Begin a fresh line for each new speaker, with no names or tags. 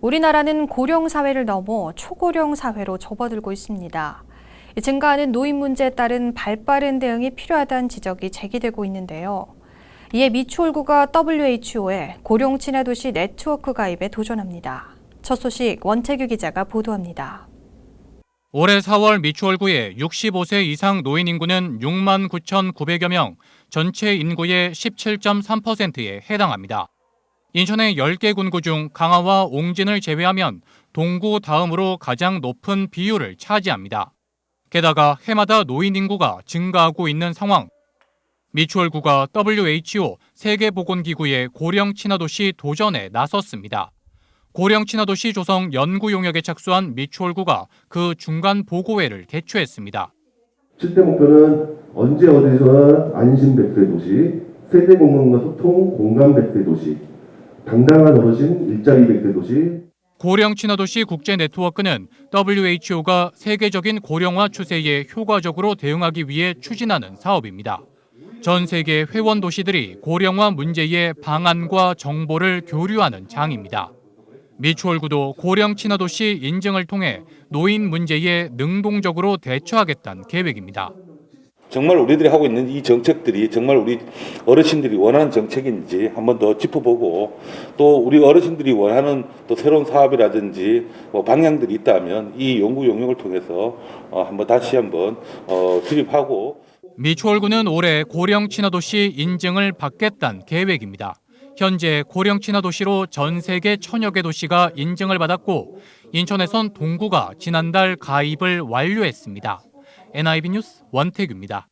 우리나라는 고령 사회를 넘어 초고령 사회로 접어들고 있습니다. 이 증가하는 노인 문제에 따른 발빠른 대응이 필요하다는 지적이 제기되고 있는데요. 이에 미추홀구가 WHO의 고령 친화 도시 네트워크 가입에 도전합니다. 첫 소식 원태규 기자가 보도합니다.
올해 4월 미추홀구의 65세 이상 노인 인구는 6만 9,900여 명, 전체 인구의 17.3%에 해당합니다. 인천의 10개 군구 중 강화와 옹진을 제외하면 동구 다음으로 가장 높은 비율을 차지합니다. 게다가 해마다 노인 인구가 증가하고 있는 상황. 미추홀구가 WHO 세계보건기구의 고령 친화도시 도전에 나섰습니다. 고령 친화도시 조성 연구 용역에 착수한 미추홀구가 그 중간 보고회를 개최했습니다.
7대 목표는 언제 어디서나 안심 100세 도시, 세대 공간과 소통 공감 100세 도시, 당당한 어르신 일자리 100세 도시,
고령 친화도시 국제 네트워크는 WHO가 세계적인 고령화 추세에 효과적으로 대응하기 위해 추진하는 사업입니다. 전 세계 회원 도시들이 고령화 문제의 방안과 정보를 교류하는 장입니다. 미추홀구도 고령 친화도시 인증을 통해 노인 문제에 능동적으로 대처하겠다는 계획입니다.
정말 우리들이 하고 있는 이 정책들이 정말 우리 어르신들이 원하는 정책인지 한번 더 짚어보고 또 우리 어르신들이 원하는 또 새로운 사업이라든지 뭐 방향들이 있다면 이 연구 용역을 통해서 어 한번 다시 한번 어 수립하고
미추홀구는 올해 고령 친화도시 인증을 받겠다는 계획입니다. 현재 고령 친화도시로 전 세계 천여 개 도시가 인증을 받았고 인천에선 동구가 지난달 가입을 완료했습니다. NIB 뉴스 원태규입니다.